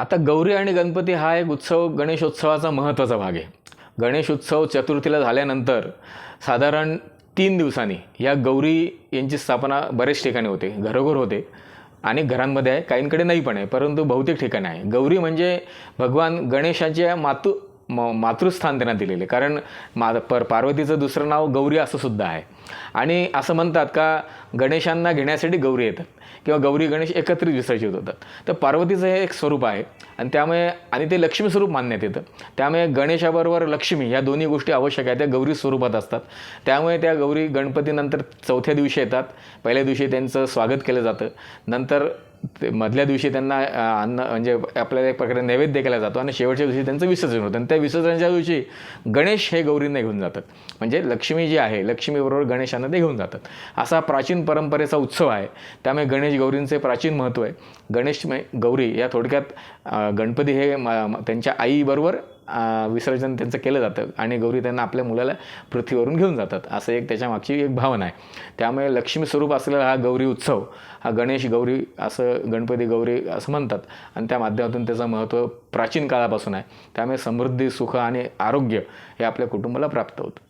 आता गौरी आणि गणपती हा एक उत्सव गणेशोत्सवाचा महत्त्वाचा भाग आहे. गणेश उत्सव चतुर्थीला झाल्यानंतर साधारण तीन दिवसांनी या गौरी यांची स्थापना बरेच ठिकाणी होते घरोघर होते आणि घरांमध्ये आहे काहींकडे नाही पण आहे परंतु बहुतेक ठिकाणी आहे. गौरी म्हणजे भगवान गणेशाच्या मातू म मातृस्थान त्यांना दिलेले. कारण मा पर पार्वतीचं दुसरं नाव गौरी असं सुद्धा आहे. आणि असं म्हणतात का गणेशांना घेण्यासाठी गौरी येतात. किंवा गौरी गणेश एकत्रित विसर्जित होतात. तर पार्वतीचं हे एक स्वरूप आहे. आणि त्यामुळे आणि ते लक्ष्मी स्वरूप मानण्यात येतं. त्यामुळे गणेशाबरोबर लक्ष्मी या दोन्ही गोष्टी आवश्यक आहेत. त्या गौरी स्वरूपात असतात. त्यामुळे त्या गौरी गणपतीनंतर चौथ्या दिवशी येतात. पहिल्या दिवशी त्यांचं स्वागत केलं जातं. नंतर ते मधल्या दिवशी त्यांना अन्न म्हणजे आपल्याला एक प्रकारे नैवेद्य केला जातो आणि शेवटच्या दिवशी त्यांचं विसर्जन होतं. आणि त्या विसर्जनाच्या दिवशी गणेश हे गौरींना घेऊन जातात. म्हणजे लक्ष्मी जी आहे लक्ष्मीबरोबर गणेशांना ते घेऊन जातात. असा प्राचीन परंपरेचा उत्सव आहे. त्यामुळे गणेश गौरींचे प्राचीन महत्त्व आहे. गणेश गौरी या थोडक्यात गणपती हे त्यांच्या आईबरोबर विसर्जन त्यांचं केलं जातं आणि गौरी त्यांना आपल्या मुलाला पृथ्वीवरून घेऊन जातात. असं एक त्याच्या मागची एक भावना आहे. त्यामुळे लक्ष्मी स्वरूप असलेला हा गौरी उत्सव हा गणेश गौरी असं गणपती गौरी असं म्हणतात. आणि त्या माध्यमातून त्याचं महत्त्व प्राचीन काळापासून आहे. त्यामुळे समृद्धी सुख आणि आरोग्य हे आपल्या कुटुंबाला प्राप्त होतं.